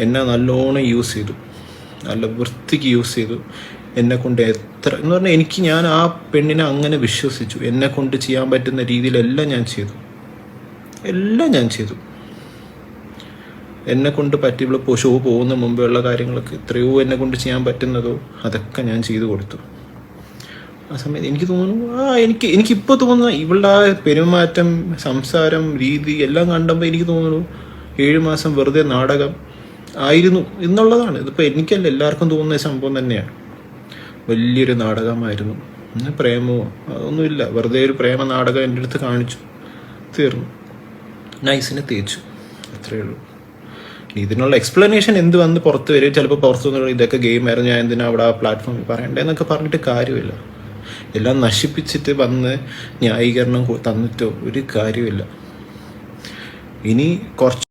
എന്നെ നല്ലോണം യൂസ് ചെയ്തു. നല്ല വൃത്തിക്ക് യൂസ് ചെയ്തു. എന്നെ കൊണ്ട് എത്ര എന്ന് പറഞ്ഞാൽ എനിക്ക് ഞാൻ ആ പെണ്ണിനെ അങ്ങനെ വിശ്വസിച്ചു. എന്നെ കൊണ്ട് ചെയ്യാൻ പറ്റുന്ന രീതിയിലെല്ലാം ഞാൻ ചെയ്തു. എല്ലാം ഞാൻ ചെയ്തു. എന്നെ കൊണ്ട് പറ്റി ഷോ പോകുന്ന മുമ്പേ ഉള്ള കാര്യങ്ങളൊക്കെ എത്രയോ എന്നെ കൊണ്ട് ചെയ്യാൻ പറ്റുന്നതോ അതൊക്കെ ഞാൻ ചെയ്തു കൊടുത്തു. ആ സമയത്ത് എനിക്ക് തോന്നുന്നു ആ എനിക്ക് എനിക്കിപ്പോൾ തോന്നുന്ന ഇവളുടെ ആ പെരുമാറ്റം സംസാരം രീതി എല്ലാം കണ്ടപ്പോൾ എനിക്ക് തോന്നുന്നു ഏഴ് മാസം വെറുതെ നാടകം ആയിരുന്നു എന്നുള്ളതാണ്. ഇതിപ്പോൾ എനിക്കല്ല എല്ലാവർക്കും തോന്നുന്ന സംഭവം തന്നെയാണ്. വലിയൊരു നാടകമായിരുന്നു. പിന്നെ പ്രേമമോ അതൊന്നുമില്ല. വെറുതെ ഒരു പ്രേമ നാടകം എന്റെ അടുത്ത് കാണിച്ചു. തീർന്നു. നൈസിനെ തേച്ചു. അത്രയേ ഉള്ളൂ. ഇതിനുള്ള എക്സ്പ്ലനേഷൻ എന്ത് വന്ന് പുറത്ത് വരും? ചിലപ്പോൾ പുറത്ത് വന്നു ഇതൊക്കെ ഗെയിം ആയിരുന്നു. ഞാൻ എന്തിനാ അവിടെ ആ പ്ലാറ്റ്ഫോമിൽ പറയണ്ടേന്നൊക്കെ പറഞ്ഞിട്ട് കാര്യമില്ല. എല്ലാം നശിപ്പിച്ചിട്ട് വന്ന് ന്യായീകരണം തന്നിട്ടോ ഒരു കാര്യമില്ല. ഇനി കുറച്ച്